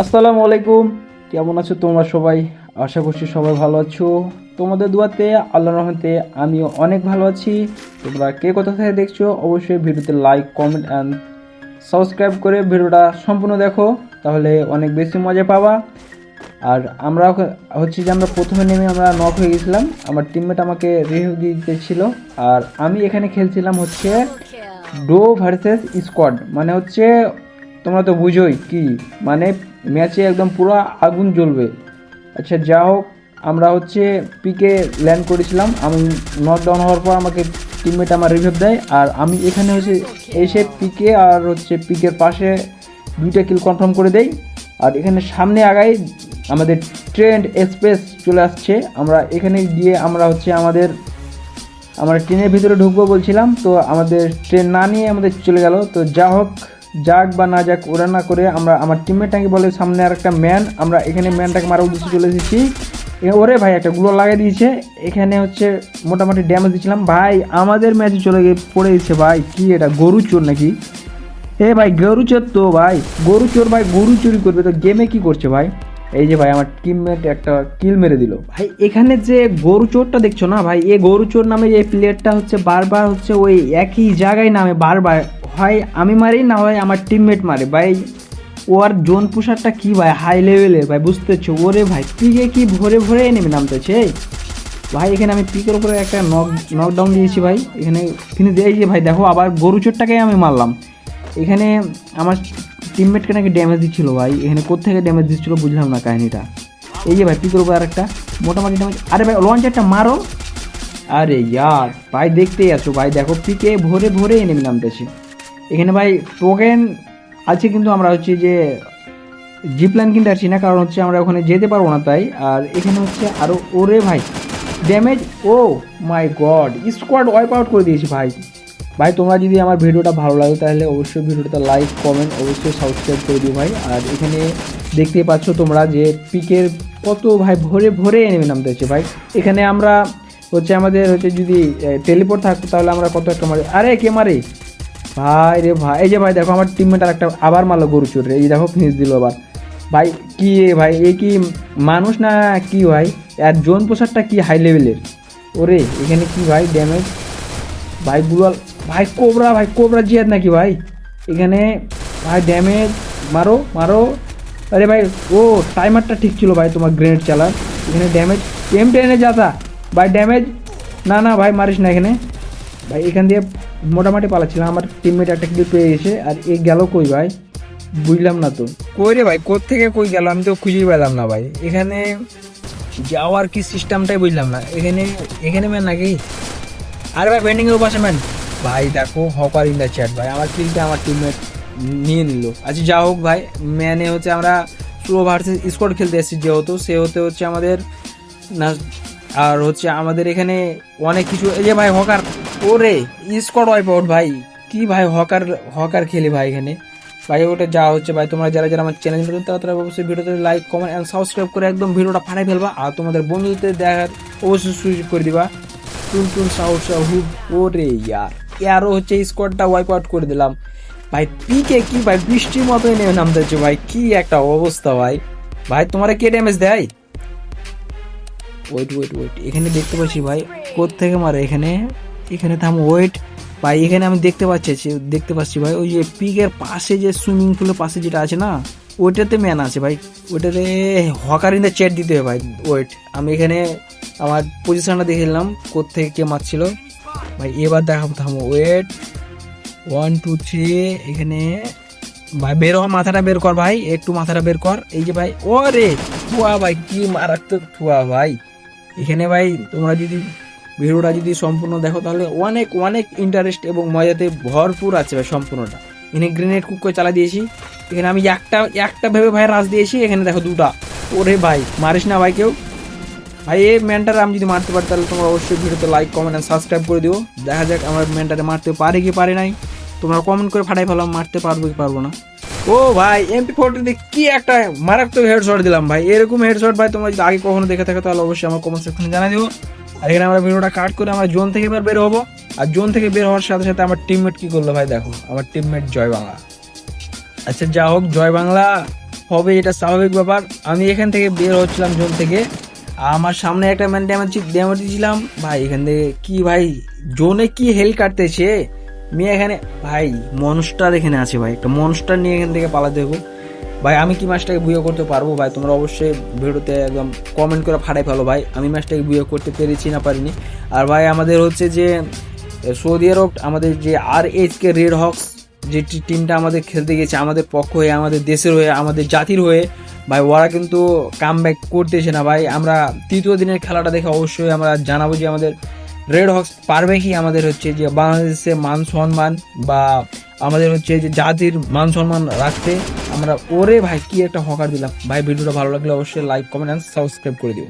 আসসালামু আলাইকুম। কেমন আছো তোমরা সবাই? আশা করছি সবাই ভালো আছো। তোমাদের দুয়াতে আল্লাহ রহমতে আমিও অনেক ভালো আছি। তোমরা কে কোথা থেকে দেখছ অবশ্যই ভিডিওতে লাইক কমেন্ট অ্যান্ড সাবস্ক্রাইব করে ভিডিওটা সম্পূর্ণ দেখো তাহলে অনেক বেশি মজা পাবা। আর আমরা হচ্ছে যে আমরা প্রথমে নেমে আমরা নক হয়ে গেছিলাম। আমার টিমমেট আমাকে রিভিউ দিতেছিল। আর আমি এখানে খেলছিলাম হচ্ছে ডো ভার্সেস স্কোয়াড মানে হচ্ছে তোমরা তো বুঝোই কি মানে ম্যাচে একদম পুরো আগুন জ্বলবে। আচ্ছা যা হোক, আমরা হচ্ছে পিকে ল্যান্ড করেছিলাম। আমি নট ডাউন হওয়ার পর আমাকে টিমমেট আমার রিভিউ দেয়, আর আমি এখানে হচ্ছে এসে পিকে আর হচ্ছে পিকের পাশে দুইটা কিল কনফার্ম করে দেই। আর এখানে সামনে আগাই আমাদের ট্রেন্ড এক্সপ্রেস চলে আসছে। আমরা এখানে গিয়ে আমরা হচ্ছে আমাদের, আমরা ট্রেনের ভিতরে ঢুকবো বলছিলাম। তো আমাদের ট্রেন না নিয়ে আমাদের চলে গেল। তো যা হোক যাক বা না যাক, ওরা না করে আমরা আমার টিমমেটটাকে বলে সামনে আর একটা ম্যান আমরা এখানে ম্যানটাকে মারা উদ্দেশ্যে চলে এসেছি। ওরে ভাই, একটা গুলো লাগিয়ে দিয়েছে। এখানে হচ্ছে মোটামুটি ড্যামেজ দিয়েছিলাম। ভাই, আমাদের ম্যাচে চলে গিয়ে পড়ে গেছে ভাই, কি এটা, গরু চোর নাকি? এ ভাই, গরু চোর তো ভাই, গরু চোর ভাই, গরু চুরি করবে, তো গেমে কি করছে ভাই? এই যে ভাই, আমার টিমমেট একটা কিল মেরে দিল। ভাই, এখানে যে গরু চোরটা দেখছ না ভাই? এই গরু চোর নামে যে প্লেয়ারটা হচ্ছে বারবার হচ্ছে ওই একই জায়গায় নামে বারবার। হয় আমি মারি, না হয় আমার টিমমেট মারে। ভাই ওর জোন পুষারটা কি ভাই? হাই লেভেলের ভাই বুঝতেছো ওরে ভাই পিকে কি ভরে ভরে নেমে নামতেছে? ভাই, এখানে আমি পিকের উপরে একটা নক নকডাউন দিয়েছি ভাই। এখানে ফিনিশ দিয়ে এই যে ভাই, দেখো, আবার গরু চোরটাকে আমি মারলাম। এখানে আমার টিমমেটকে নাকি ড্যামেজ দিচ্ছিল ভাই? এখানে কোথেকে ড্যামেজ দিচ্ছিল বুঝলাম না কাহিনিটা। এই যে ভাই, পিকের উপর আরেকটা। মোটামুটি ড্যামেজ আরে ভাই লঞ্চারটা মারো। আরে ইয়ার, ভাই দেখতেই আছো ভাই। দেখো, পিকে ভরে ভরে নেমে নামতেছে। এখানে ভাই টোকেন আছে কিন্তু আমরা হচ্ছে যে জিপ লাইন কিনতে পারছি না, কারণ হচ্ছে আমরা ওখানে যেতে পারব না তাই। আর এখানে হচ্ছে আরও ওরে ভাই damage oh my god squad wipe out করে দিয়েছি ভাই। ভাই, তোমরা যদি আমার ভিডিওটা ভালো লাগে, তাহলে অবশ্যই ভিডিওটা লাইক কমেন্ট অবশ্যই সাবস্ক্রাইব করে দিও ভাই। আর এখানে দেখতেই পাচ্ছ তোমরা যে পিকের কত ভাই, ভরে ভরে নেমে হচ্ছে ভাই। এখানে আমরা হচ্ছে আমাদের হচ্ছে যদি টেলিপোর্ট থাকতো, তাহলে আমরা কত একটা মারি। আরে, কে মারে? ভাই রে ভাই, এই যে ভাই, দেখো আমার টিমমেট আর একটা আবার মারলো গরু চোর। এই দেখো ফিনিশ দিল আবার। ভাই, কি ভাই, এ কি মানুষ না কি ভাই? আর জোন পোশাকটা কি হাই লেভেলের ওরে, এখানে কি ভাই ড্যামেজ ভাই গুলাল ভাই কোবরা ভাই কোবরা জিয়াদ নাকি ভাই? এখানে ভাই ড্যামেজ মারো মারো। আরে ভাই, ও টাইমারটা ঠিক ছিল ভাই তোমার গ্রেনেড চালার। এখানে ড্যামেজ এম টেনে যাতা ভাই ড্যামেজ না না ভাই মারিস না এখানে। ভাই এখান দিয়ে মোটামুটি পালাচ্ছিলাম, আমার টিমমেট একটা কিল পেয়ে গেছে। আর এ গেল কই ভাই? বুঝলাম না তো। কই রে ভাই থেকে কই গেল? আমি তো খুঁজেই পেলাম না ভাই। এখানে যাওয়ার কি সিস্টেমটাই বুঝলাম না। এখানে এখানে ম্যান নাকি? আরে ভাই পেন্ডিং এর পাশে ম্যান ভাই, দেখো, হকার ইন দ্য চ্যাট ভাই। আমার কিলটা আমার টিমমেট নিয়ে নিল। আচ্ছা যা হোক, ভাই ম্যানে হচ্ছে আমরা প্রো ভার্সেস স্কোয়াড খেলতে এসেছি যেহেতু, সে হতে হচ্ছে আমাদের না, আর হচ্ছে আমাদের এখানে অনেক কিছু। এই যে ভাই, হকার, ওরে স্কোয়াড ওয়াইপ আউট ভাই। কি ভাই, হকার হকার খেলি ভাই এখানে? ভাই, ওটা যা হচ্ছে, ভাই, তোমরা যারা যারা আমার চ্যানেল নতুন, তারা তারা অবশ্যই ভিডিওতে লাইক কমেন্ট অ্যান্ড সাবস্ক্রাইব করে একদম ভিডিওটা ফাটাই ফেলবা। আর তোমাদের বন্ধুদের দেখার অবশ্যই সুযোগ করে দিবা। টুন টুন সাউট সাহু, ওরে, ইয়ার। আরও হচ্ছে স্কোয়াডটা ওয়াইপ আউট করে দিলাম। ভাই, পিকে কি, ভাই বৃষ্টির মতোই নেমে নামতেছে, ভাই, কি একটা অবস্থা, ভাই। ভাই, তোমার কে ড্যামেজ দেয়? ওয়েট ওয়েট ওয়েট এখানে দেখতে পাচ্ছি, ভাই থেকে মারে এখানে? এখানে থাম ওয়েট ভাই, এখানে আমি দেখতে পাচ্ছি দেখতে পাচ্ছি, ভাই, ওই যে পিকের পাশে যে সুইমিং পুলের পাশে যেটা আছে না, ওইটাতে ম্যান আছে, ভাই, ওইটাতে হকার ইন চেট দিতে হবে ভাই ওয়েট আমি এখানে আমার পজিশনটা দেখে নিলাম থেকে কে মারছিল। ভাই, এবার দেখাবো, থামো ওয়েট ওয়ান টু থ্রি এখানে, ভাই, বের হ, মাথাটা বের কর ভাই, একটু মাথাটা বের কর। এই যে ভাই ও রে থুয়া ভাই, কি মারাত্মক থুয়া ভাই। এখানে ভাই, তোমরা যদি ভিডিওটা যদি সম্পূর্ণ দেখো, তাহলে অনেক অনেক ইন্টারেস্ট এবং মজাতে ভরপুর আছে ভাই সম্পূর্ণটা। এখানে গ্রেনেড কুক করে চালা দিয়েছি। এখানে আমি একটা একটা ভেবে ভাই রাজ দিয়েছি। এখানে দেখো দুটা। ওরে ভাই, মারিস না ভাই কেউ। ভাই এই ম্যানটার আমি যদি মারতে পারি, তাহলে তোমরা অবশ্যই ভিডিওতে লাইক কমেন্ট অ্যান্ড সাবস্ক্রাইব করে দিও। দেখা যাক আমার ম্যানটারে মারতে পারে কি পারে নাই। তোমরা কমেন্ট করে ফাটাই ফেলাম মারতে পারব কি পারব না। ও ভাই এমপি ফোরটিতে কি একটা মারাত্মক হেডশট দিলাম ভাই। এরকম হেডশট ভাই, তোমরা যদি আগে কখনো দেখে থাকো, তাহলে অবশ্যই আমার কমেন্ট সেকশনে জানাই দিও। আর এখানে আমরা ভিডিওটা কাট করে আমরা জোন থেকে এবার বের হব। আর জোন থেকে বের হওয়ার সাথে সাথে আমার টিমমেট কি করল ভাই, দেখো। আমার টিমমেট জয় বাংলা। আচ্ছা যা হোক, জয় বাংলা। হবে, এটা স্বাভাবিক ব্যাপার। আমি এখান থেকে বের হচ্ছিলাম জোন থেকে। আমার সামনে একটা ম্যান ড্যামেজ ড্যামেজ দিয়েছিলাম ভাই, এখান থেকে কি ভাই? জোনে কি হেল কাটতেছে? মেয়ে এখানে ভাই মনস্টার এখানে আছে ভাই। একটা মনস্টার নিয়ে এখান থেকে পালাতে দেবো ভাই, আমি কি ম্যাচটাকে বুয়ে করতে পারব? ভাই, তোমরা অবশ্যই ভিডিওতে একদম কমেন্ট করে ফাটাই ফেলো ভাই। আমি ম্যাচটাকে বুয়ে করতে পেরেছি না পারিনি। আর ভাই, আমাদের হচ্ছে যে, সৌদি আরব, আমাদের যে R H K red hawks যে টিমটা আমাদের খেলতে গেছে, আমাদের পক্ষ হয়ে, আমাদের দেশের হয়ে, আমাদের জাতির হয়ে, ভাই, ওরা কিন্তু কাম ব্যাক করতেছে না, ভাই। আমরা তৃতীয় দিনের খেলাটা দেখে অবশ্যই আমরা জানাব যে আমাদের রেড হক্স পারবে কি? আমাদের হচ্ছে যে বাংলাদেশে মান সম্মান বা আমাদের হচ্ছে যে জাতির মান সম্মান রাখতে আমরা ওরে ভাই, কি একটা হকার দিলাম। ভাই, ভিডিওটা ভালো লাগলে অবশ্যই লাইক কমেন্ট অ্যান্ড সাবস্ক্রাইব করে দিও।